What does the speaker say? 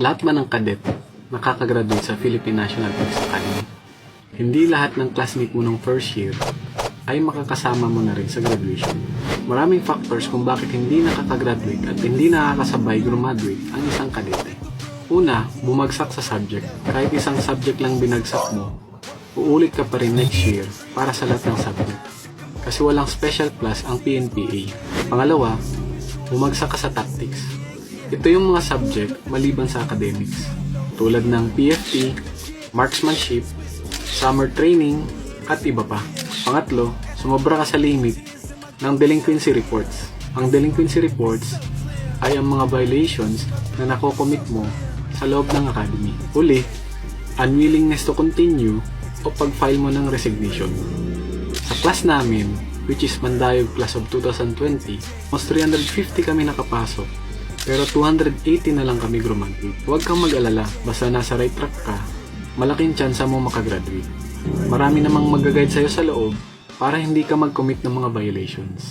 Lahat ba ng kadet nakakagraduate sa Philippine National Police Academy? Hindi lahat ng classmate mo nung first year ay makakasama mo na rin sa graduation. Maraming factors kung bakit hindi nakakagraduate at hindi nakakasabay graduate ang isang kadete. Una, bumagsak sa subject. Kahit isang subject lang binagsak mo, uulit ka pa rin next year para sa lahat ng subject. Kasi walang special class ang PNPA. Pangalawa, bumagsak ka sa tactics. Ito yung mga subject maliban sa academics. Tulad ng PFT, marksmanship, summer training, at iba pa. Pangatlo, sumobra ka sa limit ng delinquency reports. Ang delinquency reports ay ang mga violations na nakocommit mo sa loob ng academy. Uli, unwillingness to continue o pag-file mo ng resignation. Sa class namin, which is Mandayog Class of 2020, mas 350 kami nakapasok. Pero 280 na lang kami graduate. Huwag kang mag-alala, basta nasa right track ka, malaking tsansa mo makagraduate. Marami namang mag-guide sa'yo sa loob para hindi ka mag-commit ng mga violations.